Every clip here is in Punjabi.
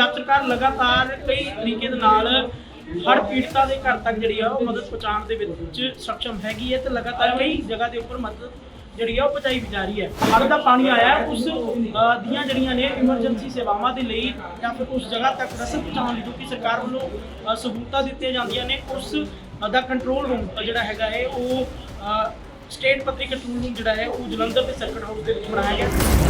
ਪੰਜਾਬ ਸਰਕਾਰ ਲਗਾਤਾਰ ਕਈ ਤਰੀਕੇ ਦੇ ਨਾਲ ਹਰ ਪੀੜਤਾਂ ਦੇ ਘਰ ਤੱਕ ਜਿਹੜੀ ਆ ਉਹ ਮਦਦ ਪਹੁੰਚਾਉਣ ਦੇ ਵਿੱਚ ਸક્ષਮ ਹੈਗੀ ਹੈ ਤੇ ਲਗਾਤਾਰ ਕਈ ਜਗ੍ਹਾ ਦੇ ਉੱਪਰ ਮਦਦ ਜਿਹੜੀ ਆ ਉਹ ਪਹੁੰਚਾਈ ਵੀ ਜਾ ਰਹੀ ਹੈ। ਹੜ੍ਹ ਦਾ ਪਾਣੀ ਆਇਆ, ਉਸ ਦੀਆਂ ਜਿਹੜੀਆਂ ਨੇ ਇਮਰਜੈਂਸੀ ਸੇਵਾਵਾਂ ਦੇ ਲਈ ਜਾਂ ਫਿਰ ਉਸ ਜਗ੍ਹਾ ਤੱਕ ਰਸਦ ਪਹੁੰਚਾਉਣ ਲਈ, ਜੋ ਕਿ ਸਰਕਾਰ ਵੱਲੋਂ ਸਹੂਲਤਾਂ ਦਿੱਤੀਆਂ ਜਾਂਦੀਆਂ ਨੇ, ਉਸ ਦਾ ਕੰਟਰੋਲ ਰੂਮ ਜਿਹੜਾ ਹੈਗਾ ਹੈ, ਉਹ ਸਟੇਟ ਪੱਧਰੀ ਕੰਟਰੋਲ ਰੂਮ ਜਿਹੜਾ ਹੈ, ਉਹ ਜਲੰਧਰ ਦੇ ਸਰਕਟ ਹਾਊਸ ਦੇ ਵਿੱਚ ਬਣਾਇਆ ਗਿਆ।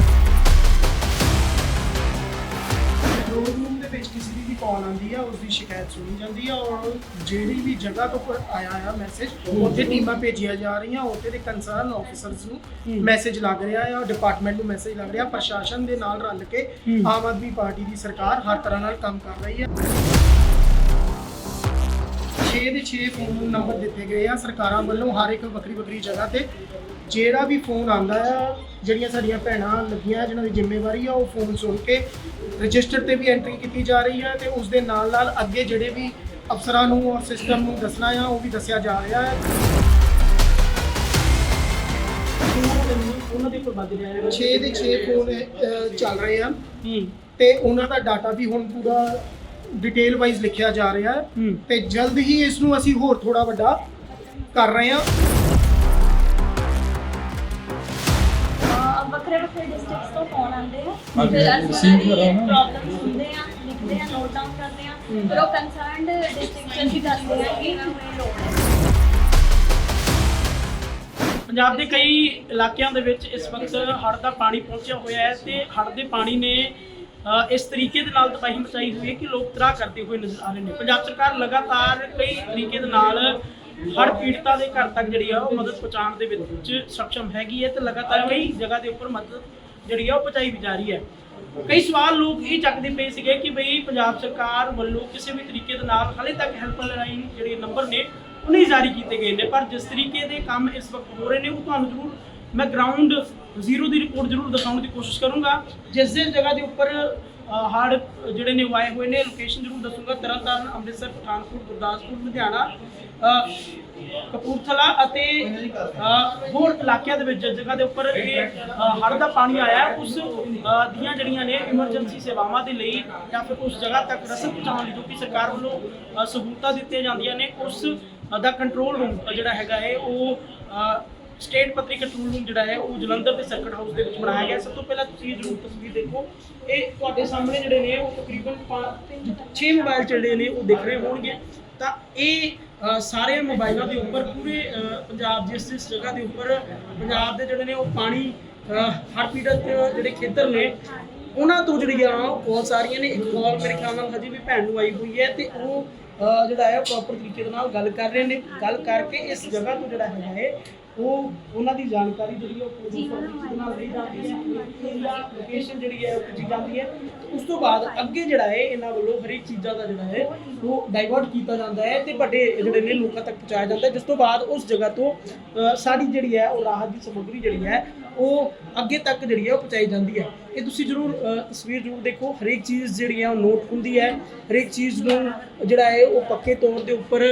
ਕੰਟਰੋਲ ਰੂਮ ਦੇ ਵਿੱਚ ਕਿਸੇ ਦੀ ਵੀ ਕਾਲ ਆਉਂਦੀ ਆ ਉਸ ਦੀ ਸ਼ਿਕਾਇਤ ਸੁਣੀ ਜਾਂਦੀ ਆ ਔਰ ਜਿਹੜੀ ਵੀ ਜਗ੍ਹਾ ਤੋਂ ਕੋਈ ਆਇਆ ਆ ਮੈਸੇਜ ਉੱਥੇ ਟੀਮਾਂ ਭੇਜੀਆਂ ਜਾ ਰਹੀਆਂ ਉੱਥੇ ਦੇ ਕੰਸਰਨ ਆਫੀਸਰਸ ਨੂੰ ਮੈਸੇਜ ਲੱਗ ਰਿਹਾ ਆ ਡਿਪਾਰਟਮੈਂਟ ਨੂੰ ਮੈਸੇਜ ਲੱਗ ਰਿਹਾ ਪ੍ਰਸ਼ਾਸਨ ਦੇ ਨਾਲ ਰਲ ਕੇ ਆਮ ਆਦਮੀ ਪਾਰਟੀ ਦੀ ਸਰਕਾਰ ਹਰ ਤਰ੍ਹਾਂ ਨਾਲ ਕੰਮ ਕਰ ਰਹੀ ਹੈ 6 ਦੇ 6 ਫੋਨ ਨੰਬਰ ਦਿੱਤੇ ਗਏ ਆ ਸਰਕਾਰਾਂ ਵੱਲੋਂ ਹਰ ਇੱਕ ਵੱਖਰੀ ਵੱਖਰੀ ਜਗ੍ਹਾ ਤੇ। ਜਿਹੜਾ ਵੀ ਫੋਨ ਆਂਦਾ ਆ ਜਿਹੜੀਆਂ ਸਾਡੀਆਂ ਭੈਣਾਂ ਲੱਗੀਆਂ ਜਿਨ੍ਹਾਂ ਦੀ ਜ਼ਿੰਮੇਵਾਰੀ ਆ ਉਹ ਫੋਨ ਸੁਣ ਕੇ ਰਜਿਸਟਰ ਤੇ ਵੀ ਐਂਟਰੀ ਕੀਤੀ ਜਾ ਰਹੀ ਹੈ ਤੇ ਉਸ ਦੇ ਨਾਲ ਨਾਲ ਅੱਗੇ ਜਿਹੜੇ ਵੀ ਅਫਸਰਾਂ ਨੂੰ ਔਰ ਸਿਸਟਮ ਨੂੰ ਦੱਸਣਾ ਆ ਉਹ ਵੀ ਦੱਸਿਆ ਜਾ ਰਿਹਾ ਹੈ ਉਹਨਾਂ ਦੇ ਉੱਪਰ ਵੱਜ ਰਿਹਾ ਹੈ। 6 ਦੇ 6 ਫੋਨ ਅਹ, ਚੱਲ ਰਹੇ ਆ। ਹੂੰ। ਤੇ ਉਹਨਾਂ ਦਾ ਡਾਟਾ ਵੀ ਹੁਣ ਪੂਰਾ ਡਿਟੇਲ ਵਾਈਜ਼ ਲਿਖਿਆ ਜਾ ਰਿਹਾ ਹੈ। ਹੂੰ। ਤੇ ਜਲਦ ਹੀ ਇਸ ਨੂੰ ਅਸੀਂ ਹੋਰ ਥੋੜਾ ਵੱਡਾ ਕਰ ਰਹੇ ਹਾਂ ਵੱਖਰੇ ਵੱਖਰੇ ਡਿਸਟ੍ਰਿਕਟਸ ਤੋਂ ਫੋਨ ਆਉਂਦੇ ਆ। ਹਾਂਜੀ, ਫਿਰ ਅਸੀਂ receive। ਪ੍ਰੋਬਲਮ ਸੁਣਦੇ ਆ ਲਿਖਦੇ ਆ ਨੋਟ ਡਾਊਨ ਕਰਦੇ ਆ। ਫਿਰ ਉਹ ਕੰਸਰਨਡ ਡਿਸਟ੍ਰਿਕਟ ਦੀ ਦੱਸਦੇ ਆ ਕਿ ਇਹਨਾਂ ਨੂੰ ਇਹ ਲੋੜ ਹੈ। ਪੰਜਾਬ ਦੇ ਕਈ ਇਲਾਕਿਆਂ ਦੇ ਵਿੱਚ ਇਸ ਵਕਤ ਹੜ੍ਹ ਦਾ ਪਾਣੀ ਪਹੁੰਚਿਆ ਹੋਇਆ ਹੈ ਤੇ ਹੜ੍ਹ ਦੇ ਪਾਣੀ ਨੇ ਅ, ਇਸ ਤਰੀਕੇ ਦੇ ਨਾਲ ਤਬਾਹੀ ਮਚਾਈ ਹੋਈ ਹੈ ਕਿ ਲੋਕ ਤਰਾਹ ਕਰਦੇ ਹੋਏ ਨਜ਼ਰ ਆ ਰਹੇ ਨੇ। ਪੰਜਾਬ ਸਰਕਾਰ ਲਗਾਤਾਰ ਕਈ ਤਰੀਕੇ ਦੇ ਨਾਲ ਹੜ੍ਹ ਪੀੜਤਾਂ ਦੇ ਘਰ ਤੱਕ ਜਿਹੜੀ ਆ ਉਹ ਮਦਦ ਪਹੁੰਚਾਉਣ ਦੇ ਵਿੱਚ ਸક્ષਮ ਹੈਗੀ ਹੈ ਤੇ ਲਗਾਤਾਰ ਕਈ ਜਗ੍ਹਾ ਦੇ ਉੱਪਰ ਮਦਦ ਜਿਹੜੀ ਆ ਉਹ ਪਹੁੰਚਾਈ ਵੀ ਜਾ ਰਹੀ ਹੈ। ਕਈ ਸਵਾਲ ਲੋਕ ਇਹ ਚੱਕਦੇ ਪਏ ਸੀਗੇ ਕਿ ਬਈ ਪੰਜਾਬ ਸਰਕਾਰ ਵੱਲੋਂ ਕਿਸੇ ਵੀ ਤਰੀਕੇ ਦੇ ਨਾਲ ਹਾਲੇ ਤੱਕ ਹੈਲਪਲਾਈਨ ਜਿਹੜੇ ਨੰਬਰ ਨੇ ਉਹ ਨਹੀਂ ਜਾਰੀ ਕੀਤੇ ਗਏ ਨੇ। ਪਰ ਜਿਸ ਤਰੀਕੇ ਦੇ ਕੰਮ ਇਸ ਵਕਤ ਹੋ ਰਹੇ ਨੇ, ਉਹ ਤੁਹਾਨੂੰ ਜ਼ਰੂਰ ਮੈਂ ਗਰਾਊਂਡ ਜ਼ੀਰੋ ਦੀ ਰਿਪੋਰਟ ਜ਼ਰੂਰ ਦਿਖਾਉਣ ਦੀ ਕੋਸ਼ਿਸ਼ ਕਰੂੰਗਾ। ਜਿਸ ਜਿਸ ਜਗ੍ਹਾ ਦੇ ਉੱਪਰ ਹੜ ਜਿਹੜੇ ਨੇ ਉਹ ਆਏ ਹੋਏ ਨੇ ਲੋਕੇਸ਼ਨ ਜ਼ਰੂਰ ਦੱਸੂਗਾ। ਤਰਨਤਾਰਨ, ਅੰਮ੍ਰਿਤਸਰ, ਪਠਾਨਕੋਟ, ਗੁਰਦਾਸਪੁਰ, ਲੁਧਿਆਣਾ ਕਪੂਰਥਲਾ ਅਤੇ ਹੋਰ ਇਲਾਕਿਆਂ ਦੇ ਵਿੱਚ ਜਿਸ ਜਗ੍ਹਾ ਦੇ ਉੱਪਰ ਇਹ ਹੜ੍ਹ ਦਾ ਪਾਣੀ ਆਇਆ। ਉਸ ਦੀਆਂ ਜਿਹੜੀਆਂ ਨੇ ਇਮਰਜੈਂਸੀ ਸੇਵਾਵਾਂ ਦੇ ਲਈ ਜਾਂ ਫਿਰ ਉਸ ਜਗ੍ਹਾ ਤੱਕ ਰਸਦ ਪਹੁੰਚਾਉਣ ਲਈ ਜੋ ਕਿ ਸਰਕਾਰ ਵੱਲੋਂ ਸਹੂਲਤਾਂ ਦਿੱਤੀਆਂ ਜਾਂਦੀਆਂ ਨੇ, ਉਸ ਦਾ ਕੰਟਰੋਲ ਰੂਮ ਜਿਹੜਾ ਹੈਗਾ ਹੈ ਉਹ ਸਟੇਟ ਪੱਧਰੀ ਕੰਟਰੋਲ ਰੂਮ ਜਿਹੜਾ ਹੈ ਉਹ ਜਲੰਧਰ ਦੇ ਸਰਕਟ ਹਾਊਸ ਦੇ ਵਿੱਚ ਬਣਾਇਆ ਗਿਆ। ਸਭ ਤੋਂ ਪਹਿਲਾਂ ਤੁਸੀਂ ਜ਼ਰੂਰ ਤਸਵੀਰ ਦੇਖੋ। ਇਹ ਤੁਹਾਡੇ ਸਾਹਮਣੇ ਜਿਹੜੇ ਨੇ ਉਹ ਤਕਰੀਬਨ 6 ਮੋਬਾਈਲ ਜਿਹੜੇ ਨੇ ਉਹ ਦਿਖ ਰਹੇ ਹੋਣਗੇ। ਤਾਂ ਇਹ ਸਾਰੇ ਮੋਬਾਈਲਾਂ ਦੇ ਉੱਪਰ, ਪੂਰੇ ਪੰਜਾਬ ਜਿਸ ਜਿਸ ਜਗ੍ਹਾ ਦੇ ਉੱਪਰ, ਪੰਜਾਬ ਦੇ ਜਿਹੜੇ ਨੇ ਉਹ ਪਾਣੀ ਹਰ ਪੀੜਤ ਜਿਹੜੇ ਖੇਤਰ ਨੇ, ਉਹਨਾਂ ਤੋਂ ਜਿਹੜੀ ਆ ਬਹੁਤ ਸਾਰੀਆਂ ਨੇ। ਇੱਕ ਕਾਲ ਮੇਰੇ ਖਿਆਲ ਨਾਲ ਹਜੇ ਵੀ ਭੈਣ ਨੂੰ ਆਈ ਹੋਈ ਹੈ ਤੇ ਉਹ ਜਿਹੜਾ ਹੈ ਪ੍ਰੋਪਰ ਤਰੀਕੇ ਦੇ ਨਾਲ ਗੱਲ ਕਰ ਰਹੇ ਨੇ। ਗੱਲ ਕਰਕੇ ਇਸ ਜਗ੍ਹਾ ਤੋਂ ਜਿਹੜਾ ਹੈਗਾ ਹੈ ਉਹ ਉਹਨਾਂ ਦੀ ਜਾਣਕਾਰੀ ਜਿਹੜੀ ਉਹ ਪੂਰੀ ਤਰੀਕੇ ਦੇ ਨਾਲ ਲਈ ਜਾਂਦੀ ਹੈ। ਏਰੀਆ ਲੋਕੇਸ਼ਨ ਜਿਹੜੀ ਹੈ ਉਹ ਪੁੱਛੀ ਜਾਂਦੀ ਹੈ। ਉਸ ਤੋਂ ਬਾਅਦ ਅੱਗੇ ਜਿਹੜਾ ਹੈ ਇਹਨਾਂ ਵੱਲੋਂ ਹਰੇਕ ਚੀਜ਼ਾਂ ਦਾ ਜਿਹੜਾ ਹੈ ਉਹ ਡਾਈਵਰਟ ਕੀਤਾ ਜਾਂਦਾ ਹੈ ਤੇ ਵੱਡੇ ਜਿਹੜੇ ਨੇ ਲੋਕਾਂ ਤੱਕ ਪਹੁੰਚਾਇਆ ਜਾਂਦਾ ਹੈ। ਜਿਸ ਤੋਂ ਬਾਅਦ ਉਸ ਜਗ੍ਹਾ ਤੋਂ ਸਾਡੀ ਜਿਹੜੀ ਹੈ ਉਹ ਰਾਹਤ ਦੀ ਸਮੱਗਰੀ ਜਿਹੜੀ ਹੈ ਉਹ ਅੱਗੇ ਤੱਕ ਜਿਹੜੀ ਹੈ ਉਹ ਪਹੁੰਚਾਈ ਜਾਂਦੀ ਹੈ। ਇਹ ਤੁਸੀਂ ਜ਼ਰੂਰ ਤਸਵੀਰ ਜ਼ਰੂਰ ਦੇਖੋ। ਹਰੇਕ ਚੀਜ਼ ਜਿਹੜੀ ਹੈ ਉਹ ਨੋਟ ਹੁੰਦੀ ਹੈ। ਹਰੇਕ ਚੀਜ਼ ਨੂੰ ਜਿਹੜਾ ਹੈ ਉਹ ਪੱਕੇ ਤੌਰ ਦੇ ਉੱਪਰ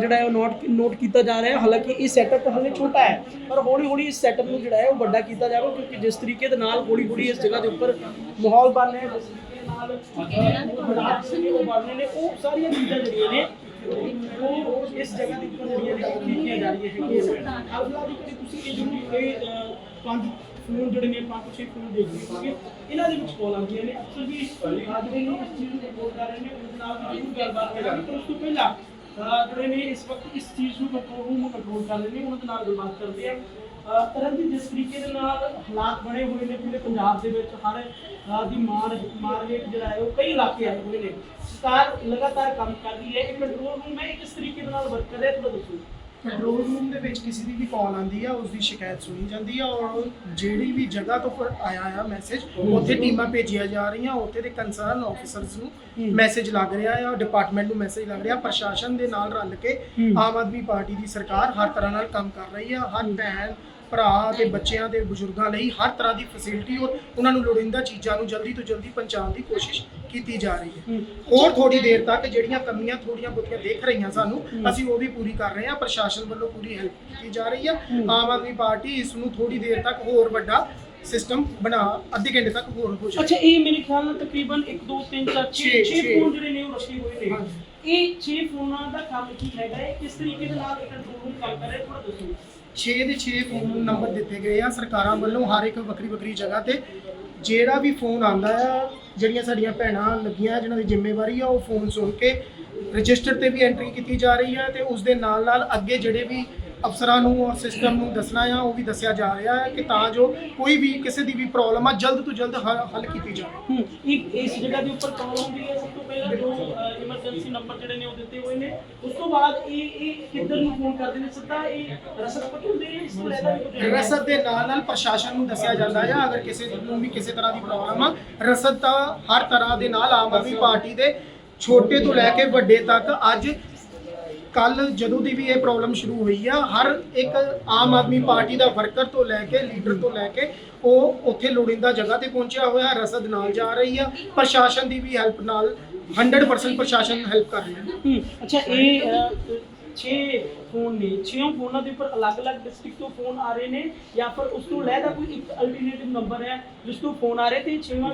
ਜਿਹੜਾ ਹੈ ਉਹ ਨੋਟ ਨੋਟ ਕੀਤਾ ਜਾ ਰਿਹਾ ਹੈ। ਹਾਲਾਂਕਿ ਇਹ ਸੈਟਅਪ ਹਾਲੇ ਛੋਟਾ ਹੈ, ਪਰ ਹੌਲੀ ਹੌਲੀ ਇਸ ਸੈਟਅਪ ਨੂੰ ਜਿਹੜਾ ਹੈ ਉਹ ਵੱਡਾ ਕੀਤਾ ਜਾਵੇ, ਕਿਉਂਕਿ ਜਿਸ ਤਰੀਕੇ ਦੇ ਨਾਲ ਹੌਲੀ ਹੌਲੀ ਇਸ ਜਗ੍ਹਾ ਦੇ ਉੱਪਰ ਮਾਹੌਲ ਬਣ ਰਿਹਾ ਹੈ। ਜਿਸ ਤਰੀਕੇ ਨਾਲ ਨੇ ਉਹ ਸਾਰੀਆਂ ਚੀਜ਼ਾਂ ਜਿਹੜੀਆਂ ਨੇ, ਉਹ ਇਸ ਜਗ੍ਹਾ ਦੇ ਉੱਪਰ ਜਿਹੜੀਆਂ ਨੇ ਕੀਤੀਆਂ ਜਾ ਰਹੀਆਂ ਹੈਗੀਆਂ ਅਗਲਾ ਦੀ ਤੁਸੀਂ ਇਹ ਜ਼ਰੂਰ, ਇਹ ਪੰਜ ਫੋਨ ਜਿਹੜੇ ਨੇ ਪੰਜ ਛੇ ਫੋਨ ਦੇਖ ਰਹੇ ਇਹਨਾਂ ਦੇ ਵਿੱਚ ਕਾਲ ਆਉਂਦੀਆਂ ਨੇ। ਅਕਸਰ ਵੀ ਅ, ਜਿਹੜੇ ਨੇ ਇਸ ਚੀਜ਼ ਨੂੰ ਰਿਪੋਰਟ ਕਰ ਰਹੇ ਨੇ ਉਹਦੇ ਨਾਲ ਵੀ ਜ਼ਰੂਰ ਗੱਲਬਾਤ ਕਰਾਂਗੇ। ਪਰ ਉਸ ਤੋਂ ਪਹਿਲਾਂ ਜਿਹੜੇ ਨੇ ਇਸ ਵਕਤ ਇਸ ਚੀਜ਼ ਨੂੰ ਕੰਟਰੋਲ ਰੂਮ ਕੰਟਰੋਲ ਕਰ ਰਹੇ ਨੇ ਉਹਨਾਂ ਦੇ ਨਾਲ ਗੱਲਬਾਤ ਕਰਦੇ ਆ। ਅ, ਤਰਨ ਜਿਸ ਤਰੀਕੇ ਦੇ ਨਾਲ ਹਾਲਾਤ ਬਣੇ ਹੋਏ ਨੇ ਪੂਰੇ ਪੰਜਾਬ ਦੇ ਵਿੱਚ ਹਰ ਦੀ ਮਾਰ ਮਾਰ ਰੇਟ ਜਿਹੜਾ ਹੈ ਉਹ ਕਈ ਇਲਾਕੇ ਆਏ ਹੋਏ ਨੇ। ਸਰਕਾਰ ਲਗਾਤਾਰ ਕੰਮ ਕਰ ਰਹੀ ਹੈ। ਇਹ ਕੰਟਰੋਲ ਰੂਮ ਹੈ ਇਹ ਕਿਸ ਤਰੀਕੇ ਦੇ ਨਾਲ ਵਰਕ ਕਰ ਰਿਹਾ ਥੋੜਾ ਦੱਸੋ। ਕੰਟਰੋਲ ਰੂਮ ਦੇ ਵਿੱਚ ਕਿਸੇ ਦੀ ਵੀ ਕਾਲ ਆਉਂਦੀ ਆ ਉਸ ਦੀ ਸ਼ਿਕਾਇਤ ਸੁਣੀ ਜਾਂਦੀ ਆ ਔਰ ਜਿਹੜੀ ਵੀ ਜਗ੍ਹਾ ਤੋਂ ਕੋਈ ਆਇਆ ਆ ਮੈਸੇਜ ਉੱਥੇ ਟੀਮਾਂ ਭੇਜੀਆਂ ਜਾ ਰਹੀਆਂ ਉੱਥੇ ਦੇ ਕੰਸਰਨ ਆਫੀਸਰਸ ਨੂੰ ਮੈਸੇਜ ਲੱਗ ਰਿਹਾ ਆ ਡਿਪਾਰਟਮੈਂਟ ਨੂੰ ਮੈਸੇਜ ਲੱਗ ਰਿਹਾ ਪ੍ਰਸ਼ਾਸਨ ਦੇ ਨਾਲ ਰਲ ਕੇ ਆਮ ਆਦਮੀ ਪਾਰਟੀ ਦੀ ਸਰਕਾਰ ਹਰ ਤਰ੍ਹਾਂ ਨਾਲ ਕੰਮ ਕਰ ਰਹੀ ਆ ਹਰ ਭੈਣ ਭਰਾ ਤੇ ਬੱਚਿਆਂ ਤੇ ਬਜ਼ੁਰਗਾਂ ਲਈ ਹਰ ਤਰ੍ਹਾਂ ਦੀ ਫੈਸਿਲਿਟੀ ਔਰ ਉਹਨਾਂ ਨੂੰ ਲੋੜੀਂਦਾ ਚੀਜ਼ਾਂ ਨੂੰ ਜਲਦੀ ਤੋਂ ਜਲਦੀ ਪਹੁੰਚਾਉਣ ਦੀ ਕੋਸ਼ਿਸ਼ ਕੀਤੀ ਜਾ ਰਹੀ ਹੈ। ਹੋਰ ਥੋੜੀ ਦੇਰ ਤੱਕ ਜਿਹੜੀਆਂ ਕਮੀਆਂ ਥੋੜੀਆਂ ਬਹੁਤੀਆਂ ਦੇਖ ਰਹੀਆਂ ਸਾਨੂੰ ਅਸੀਂ ਉਹ ਵੀ ਪੂਰੀ ਕਰ ਰਹੇ ਹਾਂ। ਪ੍ਰਸ਼ਾਸਨ ਵੱਲੋਂ ਪੂਰੀ ਹੈਲਪ ਕੀਤੀ ਜਾ ਰਹੀ ਹੈ। ਆਮ ਆਦਮੀ ਪਾਰਟੀ ਇਸ ਨੂੰ ਥੋੜੀ ਦੇਰ ਤੱਕ ਹੋਰ ਵੱਡਾ ਸਿਸਟਮ ਬਣਾ ਅੱਧੇ ਘੰਟੇ ਤੱਕ ਹੋਰ ਹੋ ਜਾਏ ਅੱਛਾ ਇਹ ਮੇਰੇ ਖਿਆਲ ਨਾਲ ਤਕਰੀਬਨ 1 2 3 4 6 ਛੇ, 6 ਛੇ। ਫੋਨ ਜਿਹੜੇ ਨੇ ਉਹ ਰੱਖੇ ਹੋਏ ਨੇ। ਇਹ 6 ਫੋਨਾਂ ਦਾ ਕੰਮ ਕੀ ਹੈਗਾ ਹੈ? ਕਿਸ ਤਰੀਕੇ ਦੇ ਨਾਲ ਇਹ ਕੰਟਰੋਲ ਕੰਮ ਕਰ ਰਿਹਾ ਥੋੜਾ ਦੱਸੋ 6 ਦੇ 6 ਫੋਨ ਨੰਬਰ ਦਿੱਤੇ ਗਏ ਆ ਸਰਕਾਰਾਂ ਵੱਲੋਂ ਹਰ ਇੱਕ ਵੱਖਰੀ ਵੱਖਰੀ ਜਗ੍ਹਾ ਤੇ। ਜਿਹੜਾ ਵੀ ਫੋਨ ਆਂਦਾ ਆ, ਜਿਹੜੀਆਂ ਸਾਡੀਆਂ ਭੈਣਾਂ ਲੱਗੀਆਂ ਜਿਨ੍ਹਾਂ ਦੀ ਜ਼ਿੰਮੇਵਾਰੀ ਆ, ਉਹ ਫੋਨ ਸੁਣ ਕੇ ਰਜਿਸਟਰ ਤੇ ਵੀ ਐਂਟਰੀ ਕੀਤੀ ਜਾ ਰਹੀ ਹੈ ਤੇ ਉਸ ਦੇ ਨਾਲ ਨਾਲ ਅੱਗੇ ਜਿਹੜੇ ਵੀ ਅਫਸਰਾਂ ਨੂੰ ਔਰ ਸਿਸਟਮ ਨੂੰ ਦੱਸਣਾ ਆ ਉਹ ਵੀ ਦੱਸਿਆ ਜਾ ਰਿਹਾ ਹੈ ਕਿ ਤਾਂ ਜੋ ਕੋਈ ਵੀ ਕਿਸੇ ਦੀ ਵੀ ਪ੍ਰੋਬਲਮ ਆ ਜਲਦ ਤੋਂ ਜਲਦ ਹੱਲ ਹੱਲ ਕੀਤੀ ਜਾਵੇ। ਹੂੰ ਇੱਕ ਇਸ ਜਗ੍ਹਾ ਦੇ ਉੱਪਰ ਕਾਲ ਹੁੰਦੀ ਹੈ ਸਭ ਤੋਂ ਪਹਿਲਾਂ ਜੋ ਐਮਰਜੈਂਸੀ ਨੰਬਰ ਜਿਹੜੇ ਨੇ ਉਹ ਦਿੱਤੇ ਹੋਏ ਨੇ। ਉਸ ਤੋਂ ਬਾਅਦ ਇਹ ਇਹ ਕਿੱਧਰ ਨੂੰ ਫੋਨ ਕਰਦੇ ਨੇ? ਸਿੱਧਾ ਇਹ ਰਸਦ ਹੁੰਦੇ ਨੇ ਇਸ ਤੋਂ ਲੈਦਾ ਵੀ ਕੁਝ ਹੈ? ਰਸਦ ਦੇ ਨਾਲ ਨਾਲ ਪ੍ਰਸ਼ਾਸਨ ਨੂੰ ਦੱਸਿਆ ਜਾਂਦਾ ਹੈ ਅਗਰ ਕਿਸੇ ਨੂੰ ਵੀ ਕਿਸੇ ਤਰ੍ਹਾਂ ਦੀ ਪ੍ਰੋਬਲਮ ਆ ਰਸਦ ਤਾਂ ਹਰ ਤਰ੍ਹਾਂ ਦੇ ਨਾਲ ਆਮ ਆਦਮੀ ਪਾਰਟੀ ਦੇ ਛੋਟੇ ਤੋਂ ਲੈ ਕੇ ਵੱਡੇ ਤੱਕ ਅੱਜ ਕੱਲ ਜਦੋਂ ਦੀ ਵੀ ਇਹ ਪ੍ਰੋਬਲਮ ਸ਼ੁਰੂ ਹੋਈ ਆ ਹਰ ਇੱਕ ਆਮ ਆਦਮੀ ਪਾਰਟੀ ਦਾ ਵਰਕਰ ਤੋਂ ਲੈ ਕੇ ਲੀਡਰ ਤੋਂ ਲੈ ਕੇ ਉਹ ਉੱਥੇ ਲੋੜੀਂਦਾ ਜਗ੍ਹਾ ਤੇ ਪਹੁੰਚਿਆ ਹੋਇਆ ਰਸਦ ਨਾਲ ਜਾ ਰਹੀ ਆ। ਪ੍ਰਸ਼ਾਸਨ ਦੀ ਵੀ ਹੈਲਪ ਨਾਲ 100% ਪ੍ਰਸ਼ਾਸਨ ਹੈਲਪ ਕਰ ਰਿਹਾ। ਹੈ ਅੱਛਾ ਇਹ 6 ਫੋਨ ਨੇ 6 ਫੋਨਾਂ ਦੇ ਉੱਪਰ ਅਲੱਗ-ਅਲੱਗ ਡਿਸਟ੍ਰਿਕਟ ਤੋਂ ਫੋਨ ਆ ਰਹੇ ਨੇ ਜਾਂ ਫਿਰ ਉਸ ਤੋਂ ਲੈਦਾ ਕੋਈ ਇੱਕ ਅਲਟਰਨੇਟਿਵ ਨੰਬਰ ਹੈ ਜਿਸ ਤੋਂ ਫੋਨ ਆ ਰਹੇ ਤੇ 6ਵਾਂ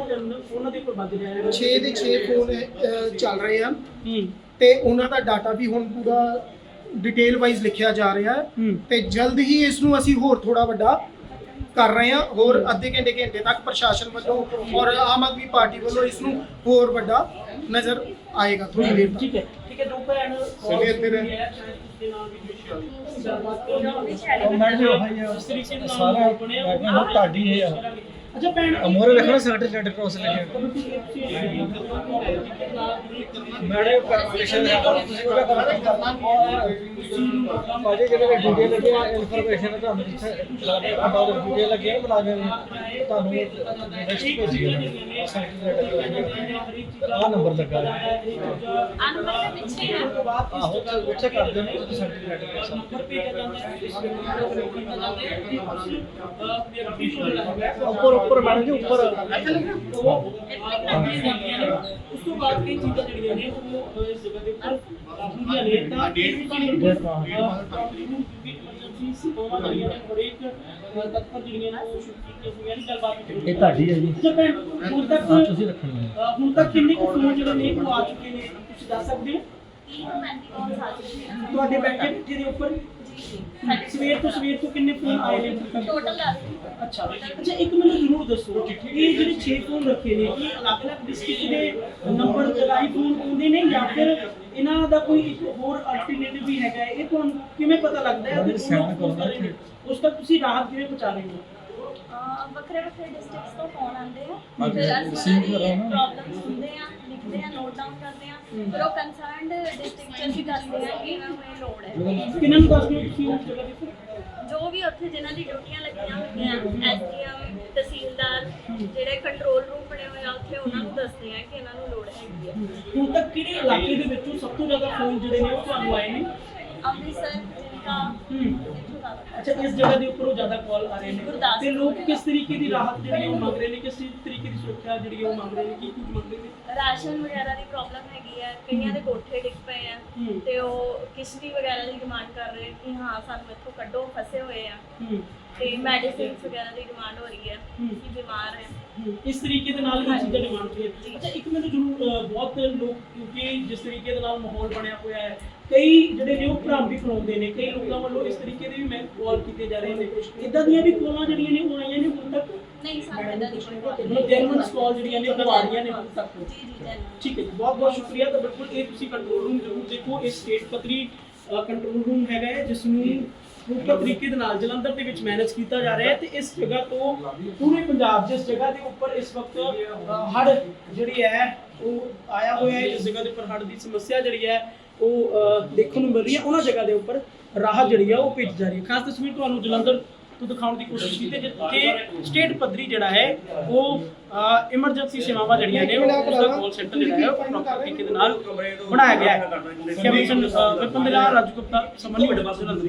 ਫੋਨਾਂ ਦੇ ਉੱਪਰ ਵੱਜ ਰਿਹਾ ਹੈ। 6 ਦੇ 6 ਫੋਨ ਅਹ, ਚੱਲ ਰਹੇ ਹਨ ਹੂੰ। ਤੇ ਉਹਨਾਂ ਦਾ ਡਾਟਾ ਵੀ ਹੁਣ ਪੂਰਾ ਡਿਟੇਲ ਵਾਈਜ਼ ਲਿਖਿਆ ਜਾ ਰਿਹਾ ਹੈ। ਹੂੰ। ਤੇ ਜਲਦ ਹੀ ਇਸ ਨੂੰ ਅਸੀਂ ਹੋਰ ਥੋੜਾ ਵੱਡਾ ਕਰ ਰਹੇ ਹਾਂ ਹੋਰ ਅੱਧੇ ਘੰਟੇ ਘੰਟੇ ਤੱਕ ਪ੍ਰਸ਼ਾਸਨ ਵੱਲੋਂ ਔਰ ਆਮ ਆਦਮੀ ਪਾਰਟੀ ਵੱਲੋਂ ਇਸ ਨੂੰ ਹੋਰ ਵੱਡਾ ਨਜ਼ਰ ਆਏਗਾ ਥੋੜੀ ਦੇਰ ਤੱਕ ਠੀਕ ਹੈ ਠੀਕ ਹੈ ਜੋ ਭੈਣ ਚਲਿਏ ਇੱਥੇ ਰਹਿ। ਦੇ ਮੈਡਮ ਜੀ ਭਾਈ ਇਸ ਤਰੀਕੇ ਦੇ ਨਾਲ ਸਾਰਾ ਮੈਂ ਕਿਹਾ ਤੁਹਾਡੀ ਇਹ ਆ ਅੱਛਾ ਭੈਣ ਮੋਰੇ ਵੇਖੋ ਨਾ ਸਾਡੇ ਰੈੱਡ ਕ੍ਰਾਸ ਲੱਗੇ ਮੈਡਮ ਕੰਪੀਟੀਸ਼ਨ ਹੈ ਤੁਸੀਂ ਉਹਦਾ ਕਰਨਾ ਭਾਜੀ ਜਿਹੜੇ ਵੀ ਡਿਊਟੀ ਲੱਗੇ ਇਨਫੋਰਮੇਸ਼ਨ ਤੁਹਾਨੂੰ ਜਿੱਥੇ ਲਾਗੇ ਬਾਅਦ ਡਿਊਟੀ ਲੱਗੇ ਆ ਬਣਾ ਕੇ ਤੁਹਾਨੂੰ ਨੈਕਸਟ ਭੇਜੀ ਆ ਨੰਬਰ ਲੱਗਾ ਹੈ ਅਨੁਮਤ ਦੇ ਪਿੱਛੇ ਹੈ ਆਹੋ ਉੱਥੇ- ਉੱਥੇ ਕਰ ਦਿਓ ਨਾ ਤੁਸੀਂ ਸਾਡੇ ਰੈੱਡ ਕ੍ਰਾਸ ਨੰਬਰ ਭੇਜਿਆ ਜਾਂਦਾ ਹੈ ਇਸ ਨੂੰ ਕੀਤਾ ਜਾਂਦਾ ਹੈ ਕਿ ਤੁਸੀਂ ਅਹ, ਮੇਰਾ official ਜਿਹੜਾ ਹੈਗਾ ਉੱਪਰ ਉੱਪਰ ਮੈਡਮ ਜੀ ਉੱਪਰ। ਉਹ ਉਸ ਤੋਂ ਬਾਅਦ ਕਈ ਚੀਜ਼ਾਂ ਜਿਹੜੀਆਂ ਨੇ ਉਹ ਇਸ ਜਗ੍ਹਾ ਦੇ ਉੱਪਰ ਹੁੰਦੀਆਂ ਨੇ ਤਾਂ ਇਹ ਵੀ ਤੁਹਾਨੂੰ ਐਮਰਜੈਂਸੀ ਸੇਵਾਵਾਂ ਜਿਹੜੀਆਂ ਨੇ ਹਰੇਕ ਅਹ, ਤੱਕ ਜਿਹੜੀਆਂ ਨੇ ਉਹ ਸ਼ੁਰੂ ਕੀਤੀਆਂ ਹੋਈਆਂ ਨੇ ਗੱਲਬਾਤ ਇਹ ਤੁਹਾਡੀ ਹੈ ਜੀ। ਅੱਛਾ ਹੁਣ ਤੱਕ ਤੁਸੀਂ ਰੱਖਣੀ ਹੈ। ਹੁਣ ਤੱਕ ਕਿੰਨੇ ਕੁ ਫੋਨ ਜਿਹੜੇ ਨੇ ਉਹ ਆ ਚੁੱਕੇ ਨੇ? ਤੁਸੀਂ ਦੱਸ ਸਕਦੇ ਹੋ? 30 ਤੋਂ 35 ਕਾਲਸ ਆ ਚੁੱਕੀਆਂ ਹਨ ਤੁਹਾਡੇ ਬੈਂਕੇ ਦੇ ਉੱਪਰ? ਸਵੇਰ ਤੋਂ ਸਵੇਰ ਤੋਂ ਕਿੰਨੇ ਫੋਨ ਆਏ ਨੇ? ਟੋਟਲ 10 ਅੱਛਾ ਅੱਛਾ ਇੱਕ ਮੈਨੂੰ ਜ਼ਰੂਰ ਦੱਸੋ ਇਹ ਜਿਹੜੇ 6 ਫੋਨ ਰੱਖੇ ਨੇ ਇਹ ਅਲੱਗ-ਅਲੱਗ ਡਿਸਟ੍ਰਿਕਟ ਦੇ ਨੰਬਰ ਚਲਾਈ ਫੋਨ ਆਉਂਦੇ ਨੇ ਜਾਂ ਫਿਰ ਇਹਨਾਂ ਦਾ ਕੋਈ ਇੱਕ ਹੋਰ ਅਲਟਰਨੇਟਿਵ ਵੀ ਹੈਗਾ? ਇਹ ਤੁਹਾਨੂੰ ਕਿਵੇਂ ਪਤਾ ਲੱਗਦਾ ਹੈ ਕਿ ਫੋਨ ਕਰ ਰਹੇ ਨੇ ਉਸ ਤੱਕ ਤੁਸੀਂ ਰਾਹਤ ਕਿਵੇਂ ਪਹੁੰਚਾ ਰਹੇ ਹੋ ਵੱਖਰੇ ਵੱਖਰੇ ਡਿਸਟ੍ਰਿਕਟਸ ਤੋਂ ਫੋਨ ਆਉਂਦੇ ਆ ਹਾਂਜੀ, ਫਿਰ ਅਸੀਂ receive ਕਰ ਰਹੇ ਹੋ ਨਾ। ਪ੍ਰੋਬਲਮ ਸੁਣਦੇ ਆ ਲਿਖਦੇ ਆ ਨੋਟ ਡਾਊਨ ਕਰਦੇ ਆ ਫਿਰ ਉਹ ਕੰਸਰਨਡ ਡਿਸਟ੍ਰਿਕਟ ਅਸੀਂ ਦੱਸਦੇ ਆ ਕਿ ਇਹਨਾਂ ਨੂੰ ਇਹ ਲੋੜ ਹੈ। ਕਿਹਨਾਂ ਨੂੰ ਦੱਸਦੇ ਹੋ ਤੁਸੀਂ ਉਸ ਜਗ੍ਹਾ ਦੇ ਜੋ ਵੀ ਉੱਥੇ ਜਿਨ੍ਹਾਂ ਦੀ ਡਿਊਟੀਆਂ ਲੱਗੀਆਂ ਹੁੰਦੀਆਂ ਐਸਡੀਐਮ ਤਹਿਸੀਲਦਾਰ ਜਿਹੜੇ ਕੰਟਰੋਲ ਰੂਮ ਬਣੇ ਹੋਏ ਆ ਉੱਥੇ ਉਹਨਾਂ ਨੂੰ ਦੱਸਦੇ ਆ ਕਿ ਇਹਨਾਂ ਨੂੰ ਲੋੜ ਹੈਗੀ ਆ ਹੁਣ ਤੱਕ ਕਿਹੜੇ ਇਲਾਕੇ ਦੇ ਵਿੱਚੋਂ ਸਭ ਤੋਂ ਜ਼ਿਆਦਾ ਫੋਨ ਜਿਹੜੇ ਨੇ ਉਹ ਤੁਹਾਨੂੰ ਆਏ ਨੇ? ਅੰਮ੍ਰਿਤਸਰ ਹੂੰ। ਜ਼ਿਆਦਾ ਅੱਛਾ ਇਸ ਜਗ੍ਹਾ ਦੇ ਉੱਪਰੋਂ ਜ਼ਿਆਦਾ ਕਾਲ ਆ ਰਹੇ ਨੇ। ਤੇ ਲੋਕ ਕਿਸ ਤਰੀਕੇ ਦੀ ਰਾਹਤ ਜਿਹੜੀ ਉਹ ਮੰਗ ਰਹੇ ਨੇ? ਕਿਸ ਤਰੀਕੇ ਦੀ ਸੁਰੱਖਿਆ ਜਿਹੜੀ ਉਹ ਮੰਗ ਰਹੇ ਨੇ? ਕੀ ਕੁਝ ਮੰਗ ਰਹੇ ਨੇ? ਰਾਸ਼ਨ ਵਗੈਰਾ ਦੀ ਪ੍ਰੋਬਲਮ ਹੈਗੀ ਹੈ। ਕਈਆਂ ਦੇ ਕੋਠੇ ਡਿੱਗ ਪਏ ਆ। ਤੇ ਉਹ ਕਿਸ਼ਤੀ ਵਗੈਰਾ ਦੀ ਡਿਮਾਂਡ ਕਰ ਰਹੇ ਕਿ ਹਾਂ ਸਾਨੂੰ ਇੱਥੋਂ ਕੱਢੋ ਫਸੇ ਹੋਏ ਆ। ਤੇ ਮੈਡੀਸਿਨਸ ਵਗੈਰਾ ਦੀ ਡਿਮਾਂਡ ਹੋ ਰਹੀ ਹੈ। ਕਿ ਬਿਮਾਰ ਹੈ। ਇਸ ਤਰੀਕੇ ਦੇ ਨਾਲ ਇਹ ਚੀਜ਼ਾਂ ਡਿਮਾਂਡ ਹੈ ਅੱਛਾ ਇੱਕ ਮੈਨੂੰ ਜ਼ਰੂਰ ਬਹੁਤ ਲੋਕ ਕਿਉਂਕਿ ਜਿਸ ਤਰੀਕੇ ਦੇ ਨਾਲ ਮਾਹੌਲ ਬਣਿਆ ਹੋਇਆ ਹੈ ਕਈ ਜਿਹੜੇ ਨੇ ਉਹ ਭਰਮ ਵੀ ਫਲਾਉਂਦੇ ਨੇ ਕਈ ਲੋਕਾਂ ਵੱਲੋਂ ਇਸ ਤਰੀਕੇ ਦੇ ਵੀ ਮੈਂ ਕਾਲ ਕੀਤੇ ਜਾ ਰਹੇ ਨੇ। ਇਦਾਂ ਦੀਆਂ ਵੀ ਕਾਲਾਂ ਜਿਹੜੀਆਂ ਨੇ ਉਹ ਆਈਆਂ ਨੇ ਹੁਣ ਤੱਕ? ਨਹੀਂ ਸਾਨੂੰ ਇਦਾਂ ਦੀ ਕੋਈ ਗੱਲ ਮਤਲਬ ਜੈਨੂਅਨ ਕਾਲ ਜਿਹੜੀਆਂ ਨੇ ਉਹ ਆ ਰਹੀਆਂ ਨੇ ਹੁਣ ਤੱਕ। ਜੀ ਜੀ ਠੀਕ ਹੈ ਬਹੁਤ ਬਹੁਤ ਸ਼ੁਕਰੀਆ। ਤਾਂ ਬਿਲਕੁਲ ਇਹ ਤੁਸੀਂ ਕੰਟਰੋਲ ਰੂਮ ਜ਼ਰੂਰ ਦੇਖੋ। ਇਹ ਸਟੇਟ ਪੱਧਰੀ ਕੰਟਰੋਲ ਰੂਮ ਹੈਗਾ ਹੈ ਜਿਸ ਨੂੰ ਪ੍ਰੋਪਰ ਤਰੀਕੇ ਦੇ ਨਾਲ ਜਲੰਧਰ ਦੇ ਵਿੱਚ ਮੈਨੇਜ ਕੀਤਾ ਜਾ ਰਿਹਾ ਹੈ ਤੇ ਇਸ ਜਗ੍ਹਾ ਤੋਂ ਪੂਰੇ ਪੰਜਾਬ ਜਿਸ ਜਗ੍ਹਾ ਦੇ ਉੱਪਰ ਇਸ ਵਕਤ ਹੜ ਜਿਹੜੀ ਹੈ ਉਹ ਆਇਆ ਹੋਇਆ ਹੈ ਜਿਸ ਜਗ੍ਹਾ ਦੇ ਉੱਪਰ ਹੜ ਦੀ ਸਮੱਸਿਆ ਜਿਹੜੀ ਹੈ ਉਹ ਦੇਖਣ ਨੂੰ ਮਿਲ ਰਹੀ ਹੈ। ਉਹਨਾਂ ਜਗ੍ਹਾ ਦੇ ਉੱਪਰ ਰਾਹਤ ਜਿਹੜੀ ਹੈ ਉਹ ਭੇਜੀ ਜਾ ਰਹੀ ਹੈ। ਖਾਸ ਤਸਵੀਰ ਤੁਹਾਨੂੰ ਜਲੰਧਰ ਤੋਂ ਦਿਖਾਉਣ ਦੀ ਕੋਸ਼ਿਸ਼ ਕੀਤੀ ਜਿੱਥੇ ਸਟੇਟ ਪੱਧਰੀ ਜਿਹੜਾ ਹੈ, ਉਹ ਇਮਰਜੈਂਸੀ ਸੇਵਾਵਾਂ ਜਿਹੜੀਆਂ ਨੇ, ਉਹ ਉਸਦਾ ਕਾਲ ਸੈਂਟਰ ਜਿਹੜਾ ਹੈ, ਉਹ ਪ੍ਰੋਪਰ ਤਰੀਕੇ ਦੇ ਨਾਲ ਬਣਾਇਆ ਗਿਆ ਹੈ। ਕੈਮਰਨ ਵਿਪਨ ਦੇ ਰਾਜੂ ਗੁਪਤਾ ਸਮਨਵੀ ਵਡਵਾ ਜਲੰਧਰ